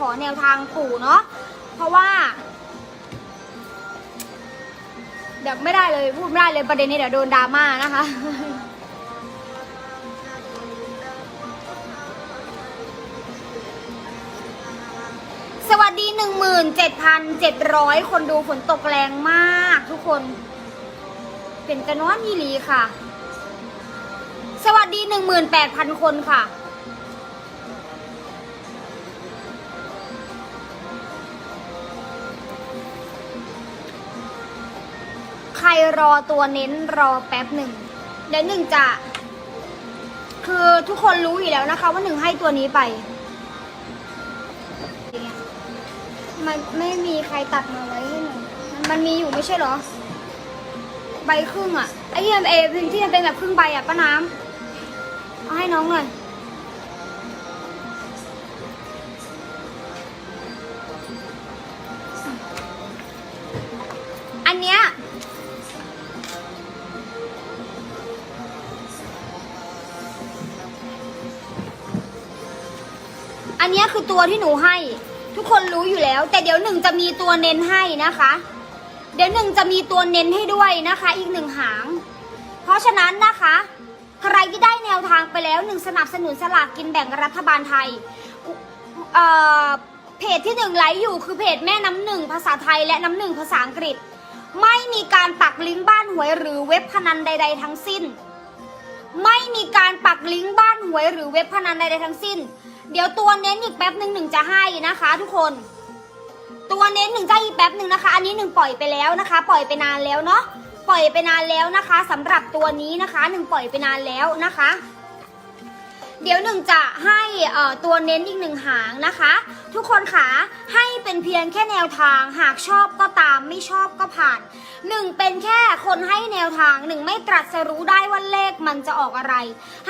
ขอแนวทางปู่เนาะเพราะว่าเดี๋ยวไม่ได้เลยพูดไม่ได้เลยประเด็นนี้เดี๋ยวโดนดราม่านะคะสวัสดี 17,700 คนดูฝนตกแรงมากทุกคน เป็นกระนอนยีหลีค่ะ สวัสดี 18,000 คนค่ะ ใครรอตัวเน้นรอแป๊บหนึ่งเดี๋ยวหนึ่งจะ คือทุกคนรู้อยู่แล้วนะคะ ว่าหนึ่งให้ตัวนี้ไปมันไม่มีใครตัดมาไว้ให้หนูมันมันมีอยู่ไม่ใช่เหรอ ใบครึ่งอะไอ้ที่มันเอที่มันเป็นแบบครึ่งใบอะป้าน้ำเอาให้น้องหน่อยอันเนี้ย อันนี้คือตัวที่หนูให้ ทุกคนรู้อยู่แล้ว แต่เดี๋ยวหนึ่งจะมีตัวเน้นให้นะคะ เดี๋ยวหนึ่งจะมีตัวเน้นให้ด้วยนะคะ อีกหนึ่งหาง เพราะฉะนั้นนะคะ ใครที่ได้แนวทางไปแล้วหนึ่งสนับสนุนสลากกินแบ่งรัฐบาลไทยเอ่อเพจที่หนึ่งไลฟ์อยู่คือเพจแม่น้ำหนึ่งภาษาไทยและน้ำหนึ่งภาษาอังกฤษ ไม่มีการปักลิงก์บ้านหวยหรือเว็บพนันใด ๆ ทั้งสิ้น ไม่มีการปักลิงก์บ้านหวยหรือเว็บพนันใด ๆ ทั้งสิ้น เดี๋ยวตัวเน้นอีกแป๊บหนึ่งหนึ่งจะให้นะคะ ทุกคน ตัวเน้นหนึ่งจะให้อีกแป๊บหนึ่งนะคะ อันนี้หนึ่งปล่อยไปแล้วนะคะ ปล่อยไปนานแล้วเนาะปล่อยไปนานแล้วนะคะสำหรับตัวนี้นะคะหนึ่งปล่อยไปนานแล้วนะคะ เดี๋ยวหนึ่งจะให้ตัวเน้นอีกหนึ่งหางนะคะ ทุกคนคะให้เป็นเพียงแค่แนวทาง หากชอบก็ตามไม่ชอบก็ผ่าน หนึ่งเป็นแค่คนให้แนวทางหนึ่งไม่ตรัสรู้ได้ว่าเลขมันจะออกอะไร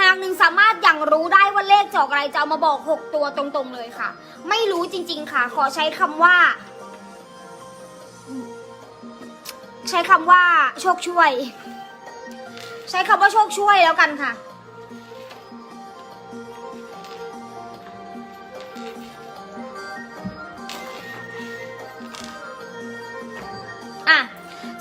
หากหนึ่งสามารถอย่างรู้ได้ว่าเลขจะออกอะไรจะเอามาบอก 6 ตัวตรงๆเลยค่ะ ไม่รู้จริง ๆ ค่ะ ขอใช้คำว่า ใช้คำว่าโชคช่วย ใช้คำว่าโชคช่วยแล้วกันค่ะอะ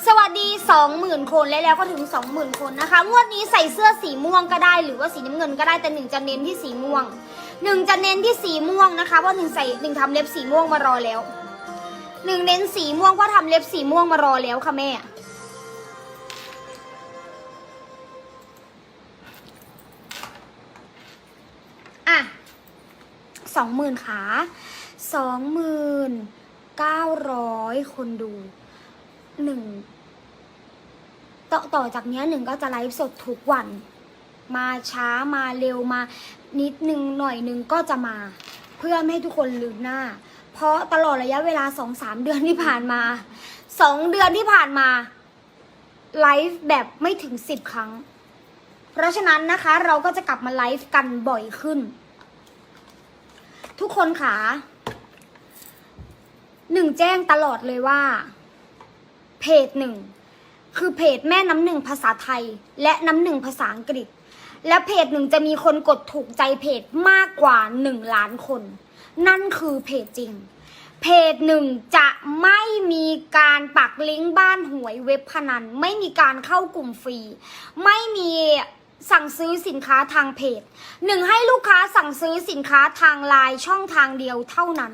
สวัสดี 20,000 คนแล้วแล้วก็ถึง 20,000 คนนะคะ งวดนี้ใส่เสื้อสีม่วงก็ได้ หรือว่าสีน้ำเงินก็ได้แต่หนึ่งจะเน้นที่สีม่วงหนึ่งจะเน้นที่สีม่วงนะคะเพราะหนึ่งใส่หนึ่งทำเล็บสีม่วงมารอแล้วหนึ่งเน้นสีม่วงเพราะทำเล็บสีม่วงมารอแล้วค่ะแม่อะสองหมื่นขาสองหมื่นเก้าร้อยคนดู หนึ่งต่อต่อจากนี้หนึ่งก็จะไลฟ์สดทุกวัน มาช้ามาเร็วมานิดหนึ่งหน่อยหนึ่งก็จะมา เพื่อไม่ให้ทุกคนลืมหน้า เพราะตลอดระยะเวลาสองสามเดือนที่ผ่านมาสองเดือนที่ผ่านมาไลฟ์แบบไม่ถึงสิบครั้ง เพราะฉะนั้นนะคะ เราก็จะกลับมาไลฟ์กันบ่อยขึ้น ทุกคนค่ะหนึ่งแจ้งตลอดเลยว่า เพจหนึ่งคือเพจแม่น้ำหนึ่งภาษาไทย และน้ำหนึ่งภาษาอังกฤษ และเพจหนึ่งจะมีคนกดถูกใจเพจมากกว่าหนึ่งล้านคน นั่นคือเพจจริง เพจหนึ่งจะไม่มีการปักลิงก์บ้านหวยเว็บพนัน ไม่มีการเข้ากลุ่มฟรี ไม่มีสั่งซื้อสินค้าทางเพจหนึ่งให้ลูกค้าสั่งซื้อสินค้าทางไลน์ช่องทางเดียวเท่านั้น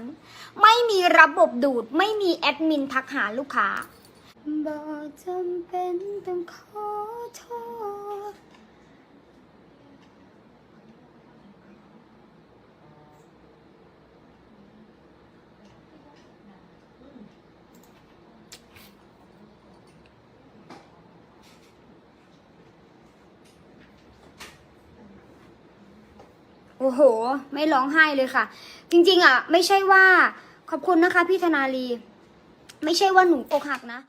ไม่มีระบบดูดไม่มีแอดมินทักหาลูกค้า บอกจำเป็นต้องขอโทษ โอ้โห ไม่ร้องไห้เลยค่ะ จริง ๆ อะ ไม่ใช่ว่า ขอบคุณนะคะพี่ธนาลี ไม่ใช่ว่าหนูอกหักนะ